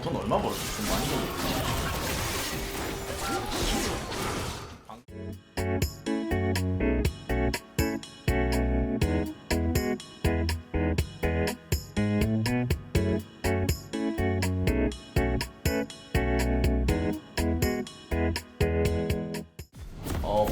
돈 얼마 벌었어? 돈 많이 벌었어.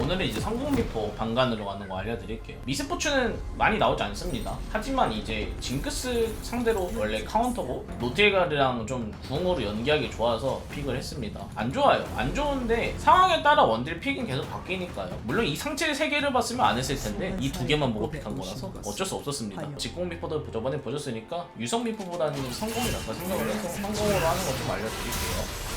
오늘은 이제 성공미포 방간으로 가는 거 알려드릴게요. 미스포츠는 많이 나오지 않습니다. 하지만 이제 징크스 상대로 원래 카운터고 노틸가르랑 좀 궁으로 연기하기 좋아서 픽을 했습니다. 안 좋아요. 안 좋은데 상황에 따라 원딜 픽은 계속 바뀌니까요. 물론 이 상체 세 개를 봤으면 안 했을 텐데 이 두 개만 보고 픽한 거라서 어쩔 수 없었습니다. 직공미포도 저번에 보셨으니까 유성미포보다는 성공이 낫다 생각을 해서 성공으로 하는 거좀 알려드릴게요.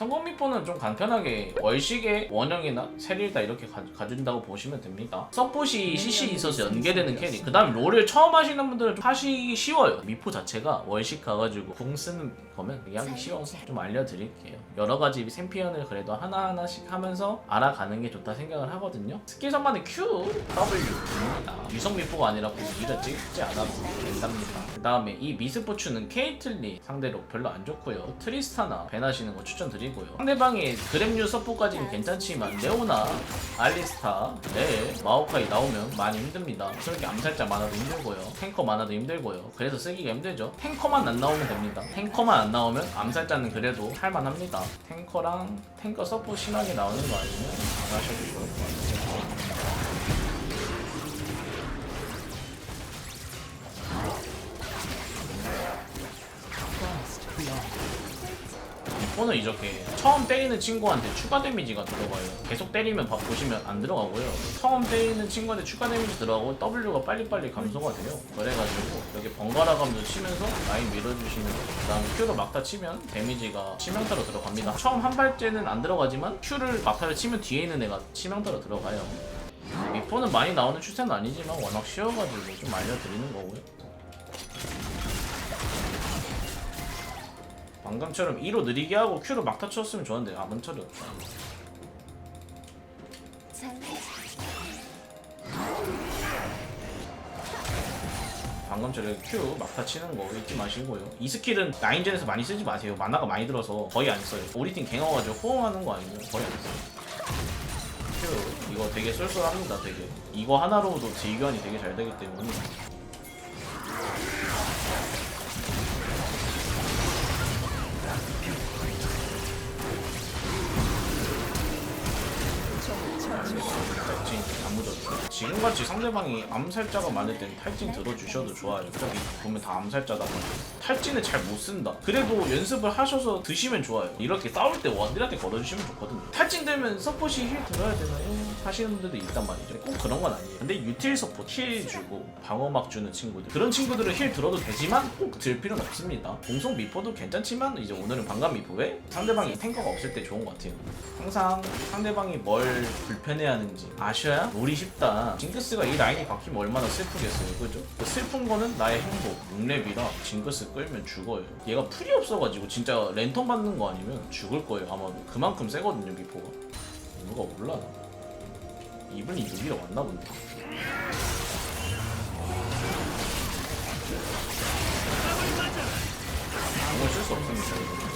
성공미포는 좀 간편하게 월식의 원형이나 세릴다 이렇게 가, 준다고 보시면 됩니다. 서폿이 CC 있어서 연계되는 캐릭. 그 다음 롤을 처음 하시는 분들은 좀 하시기 쉬워요. 미포 자체가 월식 가가지고 궁 쓰는 거면 되게 하기 쉬워서 좀 알려드릴게요. 여러 가지 샘피언을 그래도 하나하나씩 하면서 알아가는 게 좋다 생각을 하거든요. 스킬 선반은 Q, W입니다. 유성 미포가 아니라 꼭 이를 찍지 않아도 된답니다. 그 다음에 이 미스포츠는 케이틀린 상대로 별로 안 좋고요. 트리스타나 벤하시는 거 추천드 리고요. 상대방이 그램류 서포까지는 괜찮지만 레오나, 알리스타, 네, 마오카이 나오면 많이 힘듭니다. 그렇게 암살자 많아도 힘들고요. 탱커 많아도 힘들고요. 그래서 쓰기가 힘들죠. 탱커만 안 나오면 됩니다. 탱커만 안 나오면 암살자는 그래도 할만합니다. 탱커랑 탱커 서포 심하게 나오는 거 아니면 안 하셔도 좋을 것 같아요. 이거는 이렇게 처음 때리는 친구한테 추가 데미지가 들어가요. 계속 때리면 봐- 보시면 안 들어가고요. 처음 때리는 친구한테 추가 데미지 들어가고 W가 빨리빨리 감소가 돼요. 그래가지고 여기 번갈아 가면서 치면서 라인 밀어주시면서 그다음에 Q로 막타 치면 데미지가 치명타로 들어갑니다. 처음 한 발째는 안 들어가지만 Q를 막타를 치면 뒤에 있는 애가 치명타로 들어가요. 미포는 많이 나오는 추세는 아니지만 워낙 쉬워가지고 좀 알려드리는 거고요. 방금처럼 2로 느리게 하고 Q로 막타 쳤으면 좋았는데 아무 처리 없다. 방금처럼 Q 막타 치는 거 잊지 마시고요. 이 스킬은 나인젠에서 많이 쓰지 마세요. 만화가 많이 들어서 거의 안 써요. 우리 팀 갱어가지고 호응하는 거 아니면 거의 안 써요. Q 이거 되게 쏠쏠합니다. 되게 이거 하나로도 딜견이 되게 잘 되기 때문에 지금같이 상대방이 암살자가 많을 땐 탈진 들어주셔도 좋아요. 저기 보면 다 암살자다 탈진을 잘 못 쓴다. 그래도 연습을 하셔서 드시면 좋아요. 이렇게 싸울 때 원딜한테 걸어주시면 좋거든요. 탈진 되면 서폿이 힐 들어야 되나요? 하시는 분들도 있단 말이죠. 꼭 그런 건 아니에요. 근데 유틸 서폿 힐 주고 방어막 주는 친구들 그런 친구들은 힐 들어도 되지만 꼭 들 필요는 없습니다. 공속 미포도 괜찮지만 이제 오늘은 방감 미포에 상대방이 탱커가 없을 때 좋은 것 같아요. 항상 상대방이 뭘 불편해하는지 아셔야 롤이 쉽다. 징크스가 이 라인이 바뀌면 얼마나 슬프겠어요, 그죠? 그 슬픈 거는 나의 행복. 6렙이라 징크스 끌면 죽어요. 얘가 풀이 없어가지고 진짜 랜턴 받는 거 아니면 죽을 거예요, 아마도. 그만큼 세거든요, 미포가. 누가 몰라. 이분이 여기로 왔나 본데. 이건 쓸수 없습니다. 이거.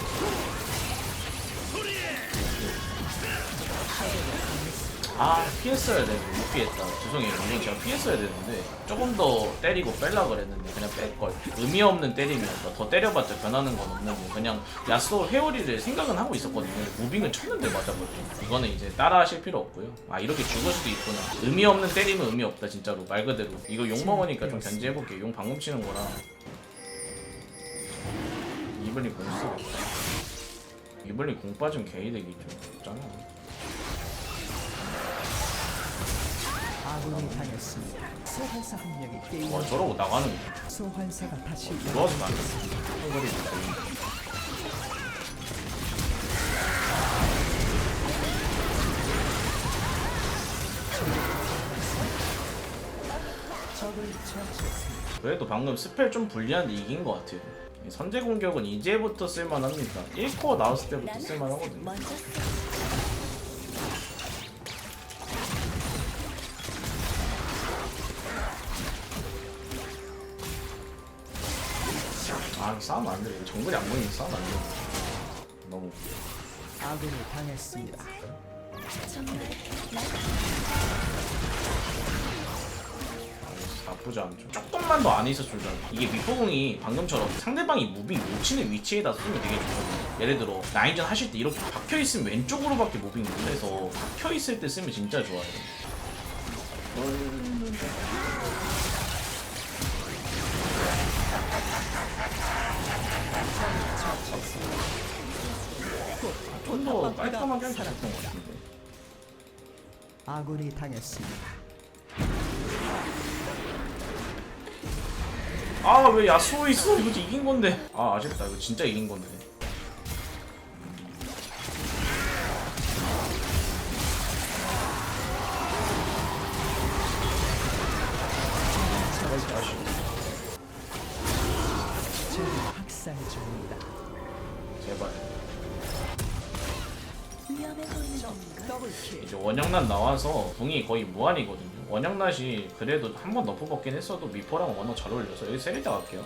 아 피했어야 되는데 못 피했다. 죄송해요 물론 제가 피했어야 되는데 조금 더 때리고 뺄라 그랬는데 그냥 뺄걸. 의미 없는 때림이었다 더 때려봤자 변하는 건 없는데 그냥 야스오 회오리를 생각은 하고 있었거든요. 무빙을 쳤는데 맞아버렸죠 이거는 이제 따라 하실 필요 없고요. 아 이렇게 죽을 수도 있구나. 의미 없는 때림은 의미 없다 진짜로. 말 그대로. 이거 욕 먹으니까 좀 견제해볼게요. 용 방금 치는 거라. 이블리 공 쓰고 이블리 공 빠지면 개이득이죠. 없잖아 소환사 한 명이 와 저러고 나가는 거 소환사가 다시 적을 처치했습니다. 그래도 방금 스펠 좀 불리한데 이긴 것 같아요. 이 선제 공격은 이제부터 쓸만합니다. 1코어 나왔을 때부터 쓸만하거든요. 먼저 아 싸우면 안 돼. 정글이 안 보이면 싸우면 안 돼. 너무 아군이 당했습니다. 나쁘지 않죠. 조금만 더 안에 있었으면 좋아. 이게 밑보공이 방금처럼 상대방이 무빙 못 치는 위치에다 쓰면 되게 좋거든요. 예를 들어 라인전 하실 때 이렇게 박혀 있으면 왼쪽으로밖에 무빙 못 해서 박혀 있을 때 쓰면 진짜 좋아요. 좀더 깔끔하게 할수 있었던 것 같은데. 아군이 당했습니다. 아 왜 야수호 있어 이거 이긴 건데 아 아쉽다 이거 진짜 이긴 건데 아쉽다 지금 학살 중입니다. 제발 이제 원영난 나와서 궁이 거의 무한이거든요. 원영낫이 그래도 한번 너프 먹긴 했어도 미포랑 원어 잘 어울려서 여기 세리다 갈게요.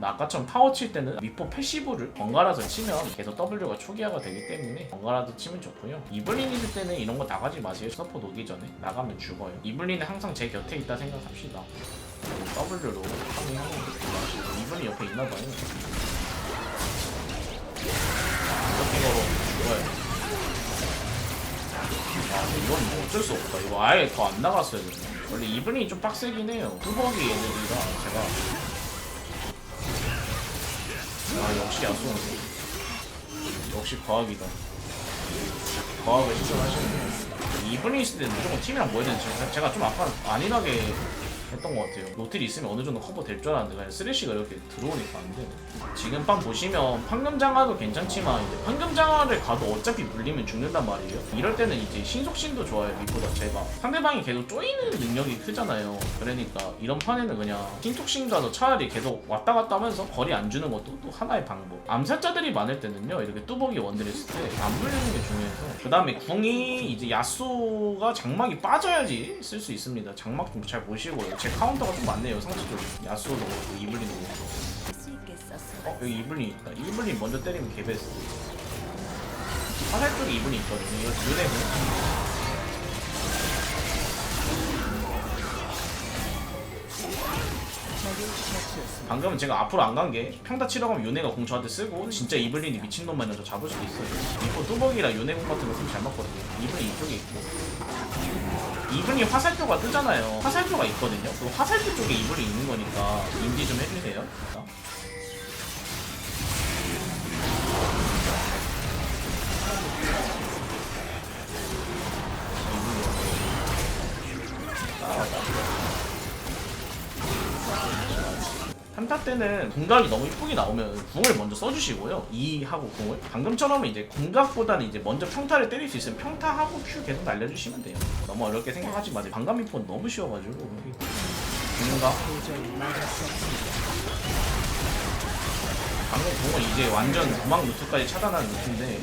나 아까처럼 타워 칠 때는 미포 패시브를 번갈아서 치면 계속 W가 초기화가 되기 때문에 번갈아서 치면 좋고요. 이블린 있을 때는 이런 거 나가지 마세요. 서포 오기 전에 나가면 죽어요. 이블린은 항상 제 곁에 있다 생각합시다. W로 파밍하는 게 마시고 이블린 옆에 있나봐요. 이렇게 걸어 죽어요 아, 이건 뭐 어쩔 수 없다. 이거 아예 더 안 나갔어야 되네. 원래 이블린이 좀 빡세긴 해요. 뚜벅이 얘네들이라 제가. 아, 역시 야수. 역시 과학이다. 과학을 실천하시는 이블린 있을 때는 무조건 팀이랑 뭐 해야 되는지 제가- 제가 좀 아까 안일하게 했던 것 같아요. 노틸이 있으면 어느 정도 커버 될 줄 알았는데 그냥 쓰레쉬가 이렇게 들어오니까 안 되네. 지금 판 보시면 황금장화도 괜찮지만 이제 황금장화를 가도 어차피 물리면 죽는단 말이에요. 이럴 때는 이제 신속심도 좋아요 미포 자체가 상대방이 계속 쪼이는 능력이 크잖아요. 그러니까 이런 판에는 그냥 신속심 가서 차라리 계속 왔다 갔다 하면서 거리 안 주는 것도 또 하나의 방법. 암살자들이 많을 때는요 이렇게 뚜벅이 원딜 했을 때 안 물리는 게 중요해서 그 다음에 궁이 이제 야수가 장막이 빠져야지 쓸 수 있습니다. 장막 좀 잘 보시고요. 제 카운터가 좀 많네요 상대적으로. 야수도 그렇고 이블린도 그렇고. 어 여기 이블린 있다. 이블린 먼저 때리면 개베스 화살 쪽에 이블린 있거든요. 이거 눈에. 방금은 제가 앞으로 안 간 게 평타 치러 가면 요네가 공 저한테 쓰고 진짜 이블린이 미친놈 저 잡을 수도 있어요. 이거 뚜벅이랑 요네 공 같은 거 쓰면 잘 맞거든요. 이블린 이쪽에 있고 이블린 화살표가 뜨잖아요. 화살표가 있거든요. 그 화살표 쪽에 이블린 있는 거니까 인지 좀 해주세요 한타 때는 궁각이 너무 이쁘게 나오면 궁을 먼저 써주시고요. 2 하고 궁을 방금처럼 이제 궁각보다는 이제 먼저 평타를 때릴 수 있으면 평타하고 큐 계속 날려주시면 돼요. 너무 어렵게 생각하지 마세요. 방감미포는 너무 쉬워가지고 궁각. 방금 궁은 이제 완전 도망 루트까지 차단하는 루트인데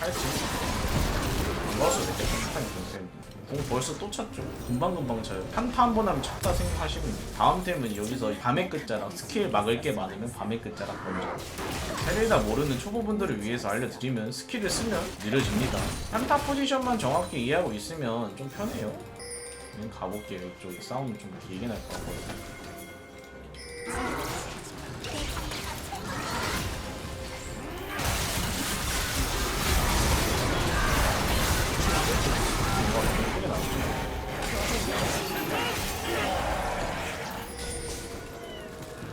할지 perfect한 컨셉. 궁 벌써 또 찼죠. 금방금방 차요. 한타 한 번 하면 찼다 생각하시면 돼요. 다음 템은 여기서 밤의 끝자락 스킬 막을 게 많으면 밤의 끝자락 먼저. 세레다 모르는 초보분들을 위해서 알려드리면 스킬을 쓰면 느려집니다. 한타 포지션만 정확히 이해하고 있으면 좀 편해요. 가볼게요. 이쪽에 싸움은 좀 길게 날 것 같거든요.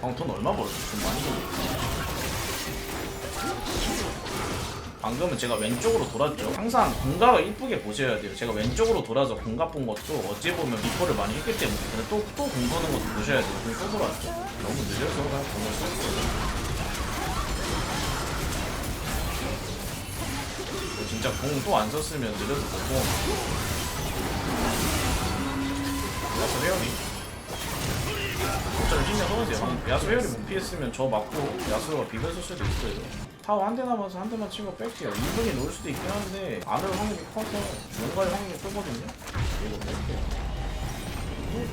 방돈 얼마 벌었어? 좀 많이 벌었어. 방금은 제가 왼쪽으로 돌았죠. 항상 공각을 이쁘게 보셔야 돼요. 제가 왼쪽으로 돌아서 공각 본 것도 어찌 보면 미포를 많이 했기 때문에 근데 또, 또 공 도는 것도 보셔야 돼요. 그럼 또 돌았죠. 너무 늦어서 그냥 공을. 뭐 진짜 공 또 안 썼으면 느려서 못 먹어. 나서 회원 이. 어차피 신경 써주세요. 방금 야수 회열이 못 피했으면 저 맞고 야수가 비벼줄 수도 있어요. 타워 한 대 남아서 한 대만 치고 뺄게요. 이분이 놓을 수도 있긴 한데 안올 확률이 커서 뭔가의 확률이 크거든요. 이거 뺄게요.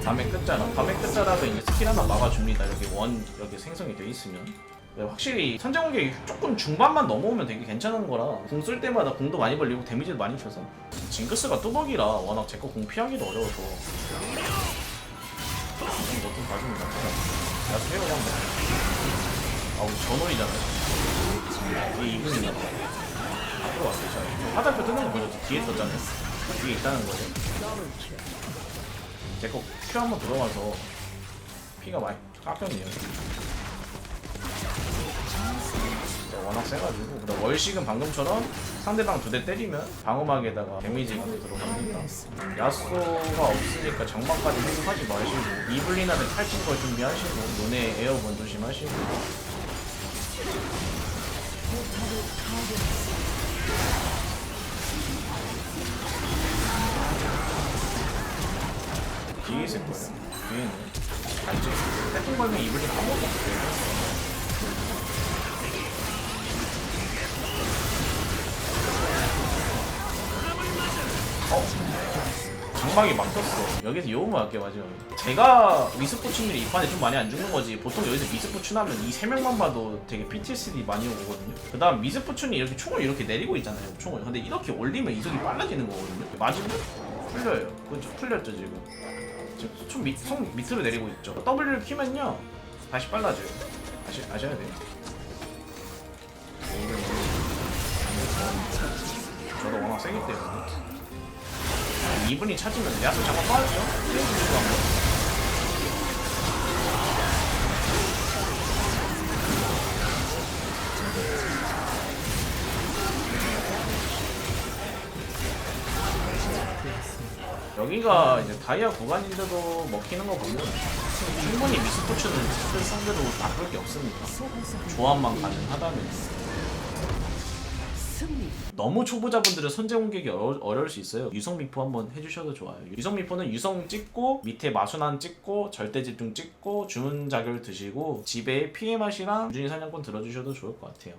밤의 끝자락. 밤의 끝자락은 이제 스킬 하나 막아줍니다. 여기 원 여기 생성이 돼 있으면. 네, 확실히 선제 공격이 조금 중반만 넘어오면 되게 괜찮은 거라 궁쓸 때마다 궁도 많이 벌리고 데미지도 많이 쳐서 징크스가 뚜벅이라 워낙 제 거 공 피하기도 어려워서 뭐 좀 봐줍니다 야수 해요 한번 아우 전원이잖아요 이게 이분이나 앞으로 왔어요 자 화살표 뜨는 거 보셨죠? 뒤에 떴잖아요 뒤에 있다는 거죠 제거 큐 한번 들어가서 피가 많이 깎였네요 워낙 세가지고. 그다음 월식은 방금처럼 상대방 두 대 때리면 방어막에다가 데미지가 들어갑니다. 야쏘가 없으니까 장막까지 생각하지 마시고 이블린한테 탈진 걸 준비하시고 눈에 에어본 조심하시고. 뒤에 있을 거예요. 뒤에는. 알지? 태풍 걸면 이블린 아무것도 없어요 장막이 막혔어. 여기서 요음을 할게 마지막에. 제가 미스포츠들이 이 판에 좀 많이 안 죽는 거지. 보통 여기서 미스포츠 하면 이 세 명만 봐도 되게 PTSD 많이 오거든요. 그 다음 미스포츠는 이렇게 총을 이렇게 내리고 있잖아요. 총을. 근데 이렇게 올리면 이속이 빨라지는 거거든요. 맞으면 풀려요. 그죠? 풀렸죠 지금. 지금 총 밑, 총 밑으로 내리고 있죠. W를 키면요. 다시 빨라져요. 아시, 아셔야 돼요. 저도 워낙 세기 때문에. 이분이 찾으면 야수 잠깐 빠졌죠? 플레이브리도 한 번. 여기가 이제 다이아 구간인데도 먹히는 거 보면 충분히 미스포츠는 쓸 상대로 나쁠 게 없습니다. 조합만 가능하다면. 승리. 너무 초보자분들은 선제 공격이 어려, 어려 울 수 있어요. 유성 미포 한번 해주셔도 좋아요. 유성 미포는 유성 찍고 밑에 마순환 찍고 절대 집중 찍고 주문 자결 드시고 집에 피해 맛이랑 우준이 사냥꾼 들어주셔도 좋을 것 같아요.